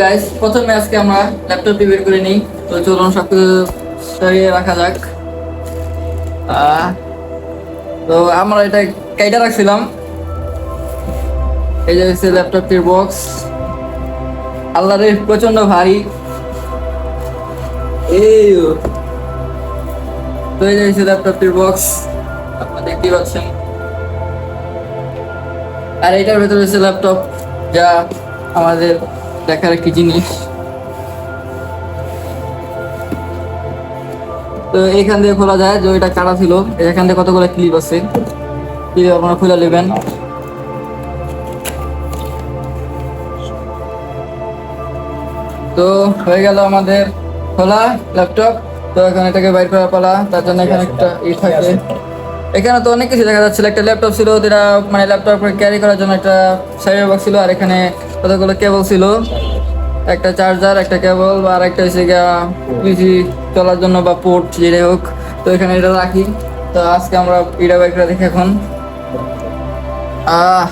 Guys প্রথমে আজকে আমরা ল্যাপটপটি বের করে নিই। তো চলুন সব সরিয়ে রাখা যাক। তো আমরা এটা কেটে রাখছিলাম। এই যে হচ্ছে ল্যাপটপটির বক্স আল্লাহ রে প্রচণ্ড ভারী। এই তো এই যে হচ্ছে ল্যাপটপটির বক্স আপনারা দেখতেই পাচ্ছেন। আর এটার ভেতরে হচ্ছে ল্যাপটপ যা আমাদের দেখার একটি জিনিস? তো এখান দিয়ে খোলা যায়, যে এটা কাটা ছিল। এখান দিয়ে কতগুলো ক্লিপ আছে? ক্লিপ আপনারা খুলে নেবেন। তো হয়ে গেল আমাদের খোলা ল্যাপটপ তো এখন এটাকে বাইর করা পালা। তার জন্য এখানে একটা ই থাকবে এখানে তো অনেক কিছু দেখা যাচ্ছিল। একটা ল্যাপটপ ছিল, যেটা মানে ল্যাপটপ ক্যারি করার জন্য একটা সাইডের বক্স ছিল, আর এখানে কতগুলো কেবল ছিল। একটা চার্জার একটা কেবল আর একটা হচ্ছে পিসি চলার জন্য বা পোর্ট যেটাই হোক। তো এখানে এটা রাখি। তো আজকে আমরা ইডা বাইর করে দেখি এখন। আহ,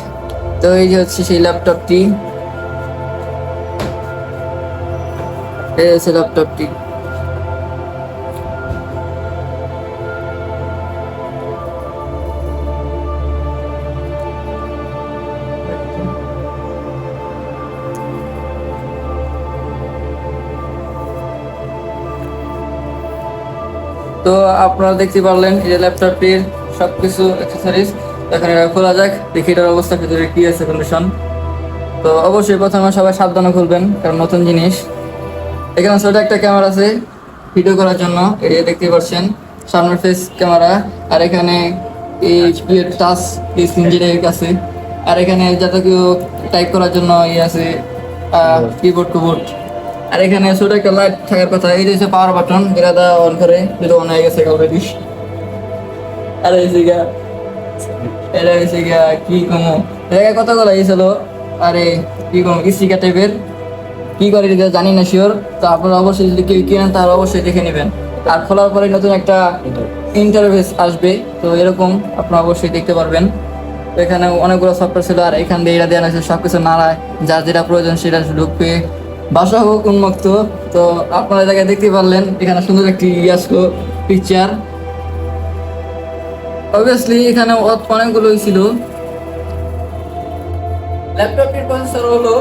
তো এই যে হচ্ছে সেই ল্যাপটপটি এই হচ্ছে ল্যাপটপটি তো আপনারা দেখতে পারলেন এই যে ল্যাপটপটির সবকিছু অ্যাক্সেসরিজ এখানে খোলা যাক, দেখি এটার অবস্থা, ভিতরে কি আছে কন্ডিশন তো অবশ্যই প্রথমে সবাই সাবধানে খুলবেন, কারণ নতুন জিনিস। এখানে ছোট একটা ক্যামেরা আছে ভিডিও করার জন্য। এই দেখতে পাচ্ছেন, সামনের ফেস ক্যামেরা। আর এখানে এই টাচ যেটা আছে। আর এখানে যাতে কেউ টাইপ করার জন্য ইয়ে আছে কিবোর্ড টুবোর্ড আর এখানে ছোট একটা লাইট থাকার কথা, এই যে পাওয়ার বাটন যেটা দা অন করে যেটা অন হয়ে গেছে অলরেডি আর এই যে গা এটা হচ্ছে গা কি কমো? এটা কতগুলো ইয়েছিল আরে, কি কমো? স্টিকার টাইপের কি করে এটা জানি না শিওর তো আপনারা অবশ্যই যদি কেউ কিনেন, তাহলে অবশ্যই দেখে নেবেন। আর খোলার পরে নতুন একটা ইন্টারফেস আসবে, তো এরকম আপনারা অবশ্যই দেখতে পারবেন। এখানে অনেকগুলো সফটওয়্যার ছিল, আর এখান দিয়ে এটা দেওয়া আছে সব কিছু নাড়ায়, যার যেটা প্রয়োজন সেটা ঢুকবে। বাসা হোক, উন্মুক্ত। তো আপনারা জায়গায় দেখতে পারলেন, এখানে সুন্দর একটি ইয়ে আসলো পিকচার অবভিয়াসলি এখানে অনেকগুলোই ছিল। ল্যাপটপটির প্রসেসর হলো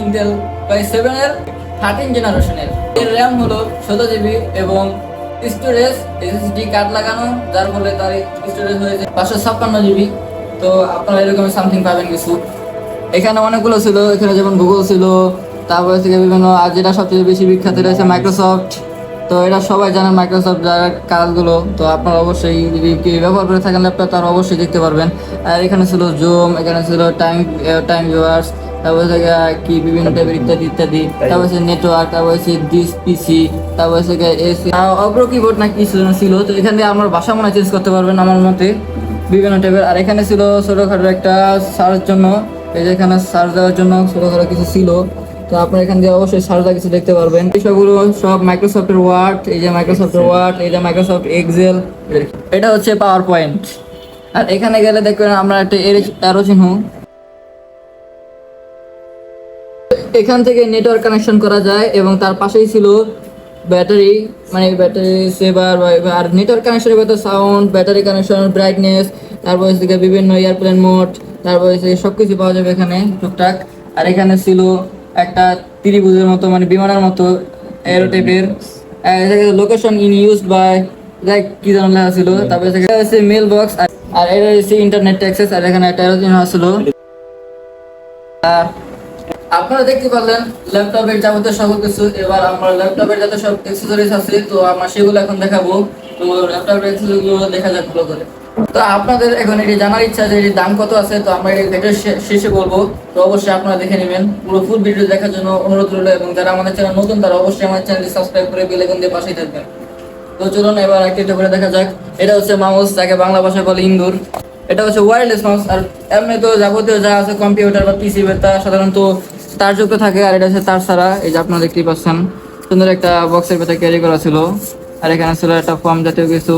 ইন্টেল বাই সেভেন এর থার্টিন জেনারেশনের এর র্যাম হলো ষোলো জিবি এবং স্টোরেজ এসএসডি কার্ড লাগানো, যার ফলে তার স্টোরেজ হয়েছে পাঁচশো ছাপ্পান্ন জিবি তো আপনারা এরকম সামথিং পাবেন কিছু। এখানে অনেকগুলো ছিল, এখানে যেমন গুগল ছিল তারপরে থেকে বিভিন্ন আর যেটা সবচেয়ে বেশি বিখ্যাত রয়েছে মাইক্রোসফট তো এটা সবাই জানেন মাইক্রোসফট যার কাজগুলো। তো আপনারা অবশ্যই যদি ব্যবহার করে থাকেন ল্যাপটপ তারা অবশ্যই দেখতে পারবেন। আর এখানে ছিল জুম এখানে ছিল টাইম টাইম ভিউয়ার্স তারপরে থেকে কি বিভিন্ন টাইপের ইত্যাদি ইত্যাদি। তারপর হচ্ছে নেটওয়ার্ক তারপর হচ্ছে ডিস পিসি তারপর হচ্ছে এসি অগ্র কিবোর্ড না কি ছিল। তো এখান আমার ভাষা মনে চেঞ্জ করতে পারবেন আমার মতে। বিভিন্ন টাইপের আর এখানে ছিল ছোটোখাটো একটা সার্চ জন্য, এই যে এখানে সার্চ দেওয়ার জন্য ছোটোখাটো কিছু ছিল। তো আপনারা এখান দিয়ে অবশ্যই সার্চ দেওয়া কিছু দেখতে পারবেন। এইসবগুলো সব মাইক্রোসফটের ওয়ার্ড এই যে মাইক্রোসফটের ওয়ার্ড এই যে মাইক্রোসফট এক্সেল এটা হচ্ছে পাওয়ার পয়েন্ট আর এখানে গেলে দেখবেন আমরা একটা অ্যারো চিহ্ন। এখান থেকে নেটওয়ার্ক কানেকশন করা যায় এবং তার পাশেই ছিল ব্যাটারি মানে ব্যাটারি সেভার আর নেটওয়ার্ক কানেকশনের ভেতর সাউন্ড ব্যাটারি কানেকশন ব্রাইটনেস তারপর হচ্ছে বিভিন্ন এয়ারপ্লেন মোড তারপর হচ্ছে সব কিছু পাওয়া যাবে এখানে, টুকটাক। আর এখানে ছিল একটা ত্রিভুজের মতো মানে বিমানের মতো এরো টাইপের location in use by like কি যেন লেখা ছিল তারপর হচ্ছে মেল বক্স আর এটা হচ্ছে ইন্টারনেট অ্যাক্সেস আর এখানে একটা এরো চিহ্ন ছিল। আপনারা দেখতে পারলেন ল্যাপটপের যাবতীয় সকল কিছু এবার আমার ল্যাপটপের যত সব অ্যাক্সেসরিজ আছে তো আমরা সেগুলো এখন দেখাবো। তো ল্যাপটপের অ্যাক্সেসরিজগুলো দেখা যাক ভালো করে। তো আপনাদের এখন এটি জানার ইচ্ছা যে এটির দাম কত আছে, তো আমরা ভিডিও শেষে বলব। তো অবশ্যই আপনারা দেখে নেবেন। পুরো ফুল ভিডিও দেখার জন্য অনুরোধ রইল এবং যারা আমাদের চ্যানেল নতুন, তারা অবশ্যই আমাদের চ্যানেলটি সাবস্ক্রাইব করে বেল আইকন দিয়ে পাশেই থাকবেন। তো চলুন এবার একটা করে দেখা যাক। এটা হচ্ছে মাউস যাকে বাংলা ভাষায় বলে ইন্দুর। এটা হচ্ছে ওয়্যারলেস মাউস আর এমনি তো যাবতীয় যা আছে কম্পিউটার বা পিসি তা সাধারণত তার যুক্ত থাকে, আর এটা হচ্ছে তার ছাড়া এই যে আপনারা দেখতেই পাচ্ছেন, সুন্দর একটা বক্সের ভেতরে ক্যারি করা ছিল। আর এখানে ছিল একটা ফর্ম জাতীয় কিছু।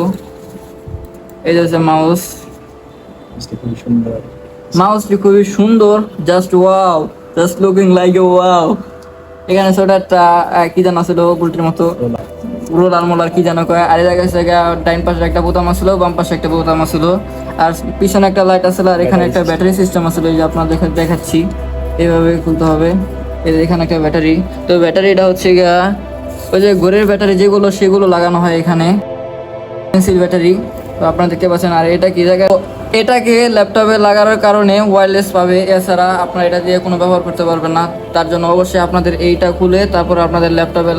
এই যে হচ্ছে মাউস মাউসটি খুবই সুন্দর just wow just looking like a wow এখানে ছোট একটা কি জানা ছিল বুলটির মতো। রোলার মোলার কি জানো কয়। আর এই জায়গায় ডাইন পাশে একটা বোতাম আসলো বাম পাশে একটা বোতাম আসলো আর পিছনে একটা লাইট আসলো আর এখানে একটা ব্যাটারি সিস্টেম আসলো এই যে আপনার দেখা, দেখাচ্ছি। এইভাবে খুলতে হবে। এই এখানে একটা ব্যাটারি তো ব্যাটারিটা হচ্ছে গিয়া, ওই যে ঘরের ব্যাটারি যেগুলো, সেগুলো লাগানো হয় এখানে। পেন্সিল ব্যাটারি তো আপনারা দেখতে পাচ্ছেন, আর এটা কি জায়গায়? এটাকে ল্যাপটপে লাগানোর কারণে ওয়্যারলেস পাবে, এছাড়া আপনারা এটা দিয়ে কোনো ব্যবহার করতে পারবেন না। তার জন্য অবশ্যই আপনাদের এইটা খুলে তারপর আপনাদের ল্যাপটপে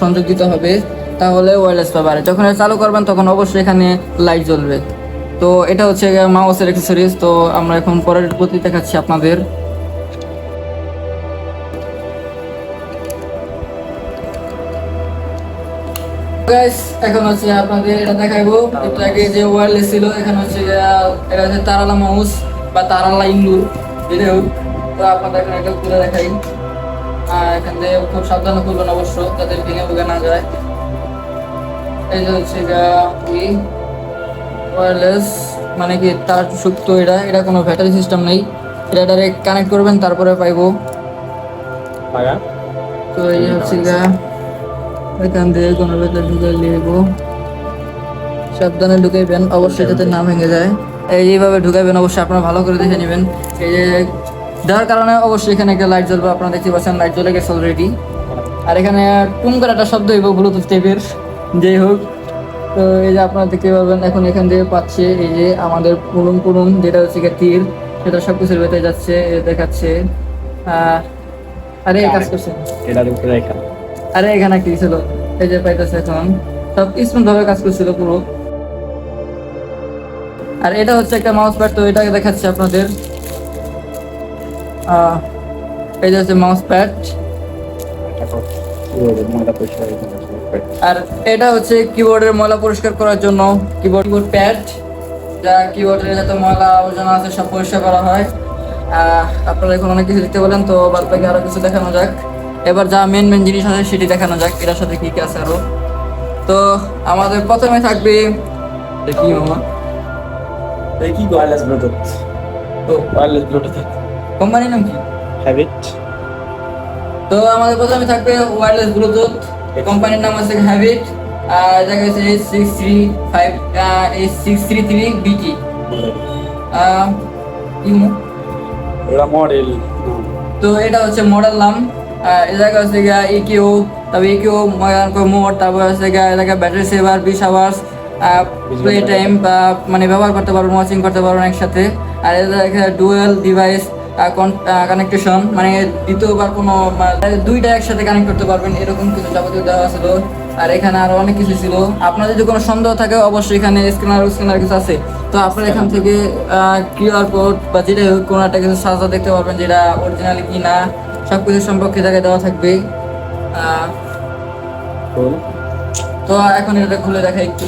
সংযোগ দিতে হবে, তাহলে ওয়্যারলেস পাবে। আর যখন চালু করবেন, তখন অবশ্যই এখানে লাইট জ্বলবে। তো এটা হচ্ছে মাউসের অ্যাক্সেসরিজ তো আমরা এখন পরের প্রতি দেখাচ্ছি আপনাদের। গাইস এখন হচ্ছে আপনাদের এটা একটু আগে যে ওয়্যারলেস ছিল এখানে হচ্ছে এটা হচ্ছে তারালা মাউস বা তারালা ইন্দুর হোক তো আপনাদের এখানে একটা খুলে দেখাই। আর এখান থেকে খুব সাবধানে খুলবেন অবশ্য যাতে ভেঙে ভেঙে না যায়। এই যে হচ্ছে ওয়্যারলেস মানে কি তার সুক্ত এটা এটা কোনো ব্যাটারি সিস্টেম নেই। এটা ডাইরেক্ট কানেক্ট করবেন তারপরে পাইবো। তো এই হচ্ছে গা এখান থেকে কোনো ভেতরে ঢুকে নিব সাবধানে ঢুকাইবেন, অবশ্যই যাতে না ভেঙে যায়। এই যেভাবে ঢুকাইবেন, অবশ্যই আপনারা ভালো করে দেখে নেবেন। এই যে দেওয়ার কারণে অবশ্যই এখানে একটা লাইট জ্বলবে, আপনারা দেখতে পাচ্ছেন লাইট জ্বলে গেছে অলরেডি আর এখানে টুম করে একটা শব্দ হইব ব্লুটুথ টেপের যাই হোক, তো এই যে আপনারা দেখতে পাবেন, এখন এখান থেকে পাচ্ছে এই যে আমাদের পুলুম পুলুম যেটা হচ্ছে তীর, সেটা সব কিছুর ভেতরে যাচ্ছে দেখাচ্ছে। আরে কাজ করছেন। এটার উপরে আরে এখানে কি ছিল? এই যে পাইতেছে এখন। সব স্মুথ ভাবে কাজ করছিল পুরো। আর এটা হচ্ছে একটা মাউস প্যাড তো এটাকে দেখাচ্ছি আপনাদের। এই যে হচ্ছে মাউস প্যাড আর এটা হচ্ছে কিবোর্ডের ময়লা পরিষ্কার করার জন্য কিবোর্ড কিবোর্ড প্যাড যা কিবোর্ডের যত ময়লা আবর্জনা আছে সব পরিষ্কার করা হয়। আপনারা এখন অনেক কিছু দেখতে বলেন তো বাদ বাকি আরও কিছু দেখানো যাক। এবার যা মেন মেন জিনিস আছে সেটি দেখানো যাক এটার সাথে কি কি আছে আরও। তো আমাদের প্রথমে থাকবে কি মামা। এই কি ওয়্যারলেস ব্লুটুথ তো ওয়্যারলেস ব্লুটুথ কোম্পানির নাম কি? হ্যাবিট তো আমাদের প্রথমে থাকবে ওয়্যারলেস ব্লুটুথ এই কোম্পানির নাম আছে হ্যাবিট আর দেখা গেছে সিক্স থ্রি ফাইভ এই সিক্স থ্রি থ্রি বিটি ইমো। এটা মডেল তো এটা হচ্ছে মডেল নাম। আহ, এ জায়গা হচ্ছে গিয়া ইকিউ তারপর ইকিউ মোড তারপর হচ্ছে গিয়া এ জায়গায় ব্যাটারি সেভার বিশ আওয়ার্স প্লে টাইম মানে ব্যবহার করতে পারবেন ওয়াচিং করতে পারবেন একসাথে। আর এ জায়গায় ডুয়েল ডিভাইস কানেকটেশন মানে দ্বিতীয়বার কোনো মানে দুইটা একসাথে কানেক্ট করতে পারবেন এরকম কিছু যাবতীয় দেওয়া ছিল আর এখানে আরও অনেক কিছু ছিল। আপনার যদি কোনো সন্দেহ থাকে অবশ্যই এখানে স্ক্যানার স্ক্যানার কিছু আছে। তো আপনারা এখান থেকে কিউআর কোড বা যেটা হোক কোনো একটা কিছু সাজা দেখতে পারবেন যেটা অরিজিনালি কি না সব কিছু সম্পর্কে জায়গায় দেওয়া থাকবে। তো এখন এটা খুলে দেখা একটু।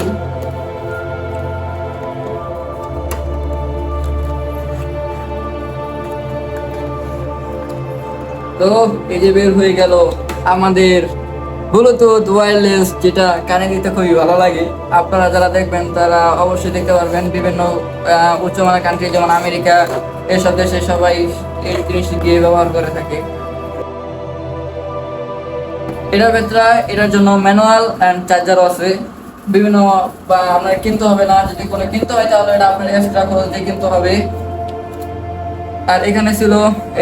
তো এই যে বের হয়ে গেল আমাদের ব্লুটুথ ওয়্যারলেস যেটা কানে দিতে খুবই ভালো লাগে। আপনারা যারা দেখবেন তারা অবশ্যই দেখতে পারবেন। বিভিন্ন আহ, উচ্চমানের কান্ট্রি যেমন আমেরিকা এসব দেশে সবাই এই জিনিসটি দিয়ে ব্যবহার করে থাকে। এটার ভেতরে এটার জন্য ম্যানুয়াল অ্যান্ড চার্জারও আছে। বিভিন্ন, বা আপনার কিনতে হবে না, যদি কোনো কিনতে হয় তাহলে এটা আপনার এক্সট্রা খরচ দিয়ে কিনতে হবে। আর এখানে ছিল,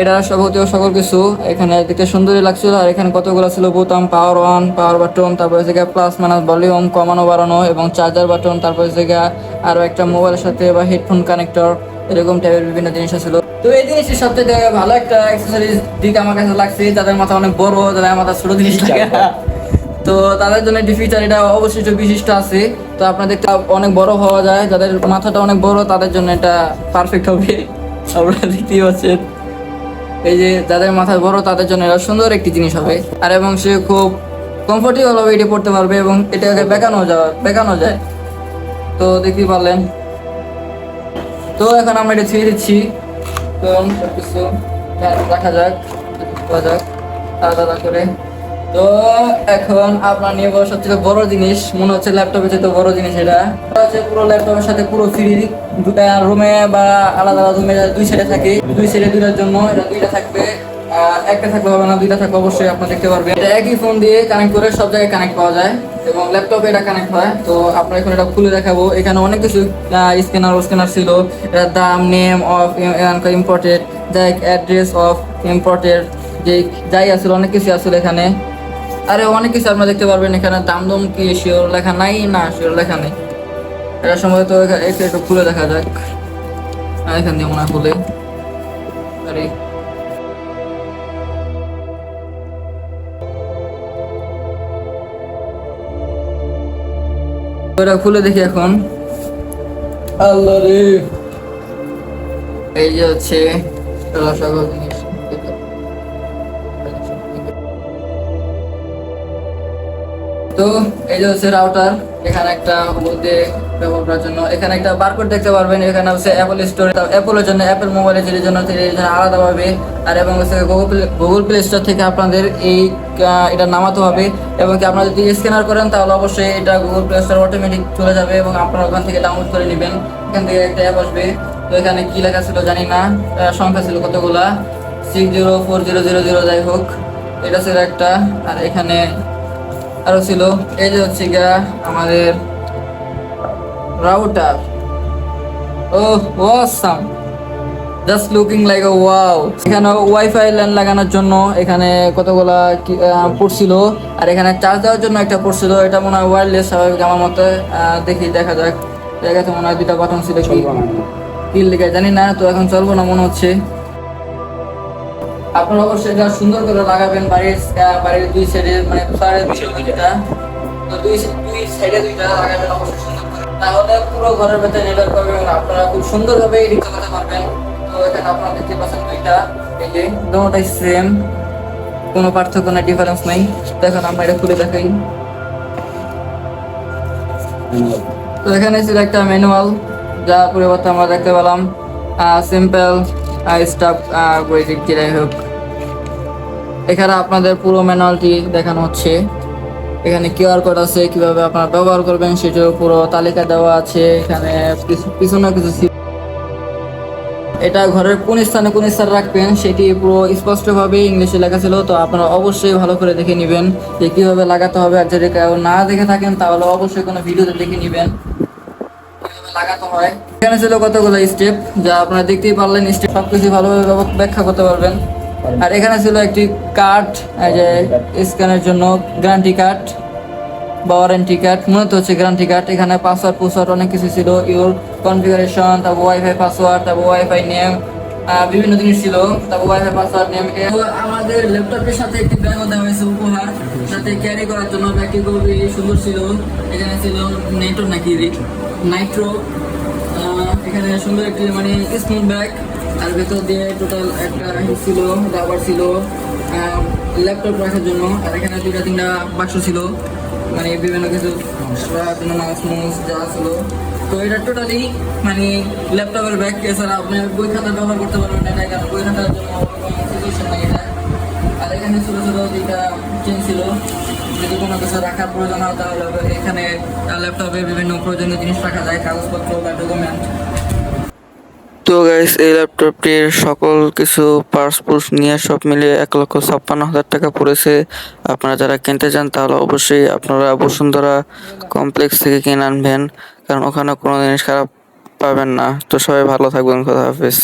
এটা যাবতীয় সকল কিছু। এখানে দেখতে সুন্দরই লাগছিল, আর এখানে কতগুলো ছিল, বোতাম পাওয়ার অন পাওয়ার বাটন তারপরে হচ্ছে প্লাস মাইনাস ভলিউম কমানো, বাড়ানো, এবং চার্জার বাটন তারপরে হচ্ছে গিয়ে আরও একটা মোবাইলের সাথে বা হেডফোন কানেক্টর এরকম টাইপের বিভিন্ন জিনিস ছিল। তো এই জিনিসটি সবচেয়ে ভালো একটা অ্যাক্সেসরিজ দিক আমার কাছে লাগছে যাদের মাথা অনেক বড় যাদের মাথা ছোট জিনিস লাগে তো তাদের জন্য একটি ফিচার এটা অবশ্যই বিশিষ্ট আছে। তো আপনাদের অনেক বড় হওয়া যায় যাদের মাথাটা অনেক বড় তাদের জন্য এটা পারফেক্ট হবে। আপনারা দেখতেই পাচ্ছেন। এই যে যাদের মাথা বড় তাদের জন্য এটা সুন্দর একটি জিনিস হবে। আর এবং সে খুব কমফোর্টেবল হবে এটি পড়তে পারবে এবং এটাকে বেকানো যাওয়া বেকানো যায়। তো দেখতেই পারলেন। তো এখন আমরা এটা ছেড়ে দিচ্ছি। তো সবকিছু রাখা যাক যাক আলাদা আলাদা করে। তো এখন আপনার নিয়ে বড় সবচেয়ে বড় জিনিস, মনে হচ্ছে ল্যাপটপের চেয়ে বড় জিনিস এটা। হচ্ছে পুরো ল্যাপটপের সাথে পুরো ফ্রি দুটা রুমে বা আলাদা আলাদা রুমে দুই সাইডে থাকে। দুই সাইডে দুইটার জন্য, এটা দুইটা থাকবে একটা থাকলে হবে না, দুইটা থাকলে অবশ্যই আপনারা দেখতে পারবেন। এটা একই ফোন দিয়ে কানেক্ট করে সব জায়গায় কানেক্ট পাওয়া যায়। এবং ল্যাপটপে এটা কানেক্ট হয়। তো আপনারা এখন এটা খুলে দেখাবো। এখানে অনেক কিছু স্ক্যানার স্ক্যানার ছিল। এটার দাম নেম অফ ইম্পোর্টেড যাই অ্যাড্রেস অফ ইম্পোর্টেড যে যাই আসলে, অনেক কিছু আসলে এখানে। আরে অনেক কিছু আপনারা দেখতে পারবেন এখানে। দাম দম কি শিওর লেখা নাই, না শিওর লেখা নেই। এটা সম্ভবত একটু খুলে দেখা যাক। এখান দিয়ে মনে হয় খুলে। আরে এটা খুলে দেখি এখন। আল্লাহ রে। এই যে হচ্ছে সকল জিনিস। তো এই যে হচ্ছে রাউটার এখানে একটা মধ্যে ব্যবহার করার জন্য। এখানে একটা বারকোড দেখতে পারবেন এখানে হচ্ছে অ্যাপল স্টোর অ্যাপলের জন্য অ্যাপল মোবাইলের জন্য আলাদাভাবে। আর এবং হচ্ছে Google play Google play store থেকে আপনাদের এই এটা নামাতে হবে এবং কি আপনারা যদি স্ক্যানার করেন, তাহলে অবশ্যই এটা গুগল প্লে স্টোর অটোমেটিক চলে যাবে এবং আপনারা ওখান থেকে ডাউনলোড করে নেবেন। এখান থেকে একটা অ্যাপ আসবে। তো এখানে কি লেখা ছিল জানি না। সংখ্যা ছিল কতগুলা? Six zero four zero zero zero যাই হোক, এটা ছিল একটা। আর এখানে আরও ছিল, এই যে হচ্ছে গিয়া আমাদের রাউটার ও awesome just looking like wow এখানে ওয়াইফাই লাইন লাগানোর জন্য এখানে কতগুলা পড়ছিল আর এখানে চার্জ দেওয়ার জন্য একটা পড়ছিল এটা মনে হয় ওয়্যারলেস স্বাভাবিক আমার মতে দেখি দেখা যাক। জায়গাতে মনে হয় দুইটা বাটন ছিল কি? কি লেগে জানি না তো এখন চলবো না মনে হচ্ছে। আপনারা অবশ্যই এটা সুন্দর করে লাগাবেন বাড়ির বাড়ির দুই সাইডে মানে সাইডে দুইটা। তো দুই দুই সাইডে দুইটা লাগাবেন অবশ্যই সুন্দর করে। তাহলে পুরো ঘরের ভেতরে নেটওয়ার্ক পাবে এবং আপনারা খুব সুন্দরভাবে এডিট করতে পারবেন এখানে সেম কোনো পার্থক্য না ডিফারেন্স নাই। খুলে দেখাই। তো এখানে ছিল একটা ম্যানুয়াল যা আমরা দেখতে পেলাম। সিম্পল স্টাফ বইটি যাই হোক। এখানে আপনাদের পুরো ম্যানুয়ালটি দেখানো হচ্ছে। এখানে কিউআর কোড আছে, কীভাবে আপনারা ব্যবহার করবেন, সেটার পুরো তালিকা দেওয়া আছে। এখানে পিছ- পিছনে কিছু। এটা ঘরের কোন স্থানে কোন স্থানে রাখবেন সেটি পুরো স্পষ্টভাবে ইংলিশে লেখা ছিল, তো আপনারা অবশ্যই ভালো করে দেখে নেবেন যে কীভাবে লাগাতে হবে। আর যদি কেউ না দেখে থাকেন, তাহলে অবশ্যই কোনো ভিডিওতে দেখে নেবেন। লাগাতে হয়। এখানে ছিল কতগুলো স্টেপ যা আপনারা দেখতেই পারলেন। স্টেপ সবকিছু ভালোভাবে ব্যাখ্যা করতে পারবেন। আর এখানে ছিল একটি কার্ড যে স্ক্যানের জন্য গ্যারান্টি কার্ড বা ওয়ারেন্টি কার্ড মূলত হচ্ছে গ্যারান্টি কার্ড এখানে পাসওয়ার্ড পুসওয়ার্ড অনেক কিছু ছিল, ইউর কনফিগারেশন, তারপর ওয়াইফাই পাসওয়ার্ড তারপর ওয়াইফাই নেম বিভিন্ন জিনিস ছিল, তারপর ওয়াইফাই পাসওয়ার্ড নেম আমাদের ল্যাপটপের সাথে একটি ব্যাগও দেওয়া হয়েছে উপহার, সাথে ক্যারি করার জন্য ব্যাগটি খুবই সুন্দর ছিল। এখানে ছিল নেটো নাকি নাইট্রো এখানে সুন্দর একটি মানে স্মুথ ব্যাগ আর ভেতর দিয়ে টোটাল একটা ছিল রাবার ছিল ল্যাপটপ রাখার জন্য, আর এখানে দুইটা, তিনটা বাক্স ছিল। মানে বিভিন্ন কিছু মাউস যা ছিল। তো এটা টোটালি মানে ল্যাপটপের ব্যাগ এছাড়া আপনি বই খাতা ব্যবহার করতে পারবেন না এটা বই খাতার জন্য সিচুয়েশন নাই এটা। আর এখানে ছোট ছোট দুইটা চেন ছিল। যদি কোনো কিছু রাখার প্রয়োজন হয় তাহলে এখানে ল্যাপটপে বিভিন্ন প্রয়োজনীয় জিনিস রাখা যায়, কাগজপত্র বা ডকুমেন্ট তো গাইস এই ল্যাপটপটির সকল কিছু পার্টস পুর্স নিয়ে সব মিলিয়ে এক লক্ষ ছাপ্পান্ন হাজার টাকা পড়েছে। আপনারা যারা কিনতে চান তাহলে অবশ্যই আপনারা বসুন্ধরা কমপ্লেক্স থেকে কিনে আনবেন, কারণ ওখানে কোনো জিনিস খারাপ পাবেন না। তো সবাই ভালো থাকবেন, খোদা হাফেজ।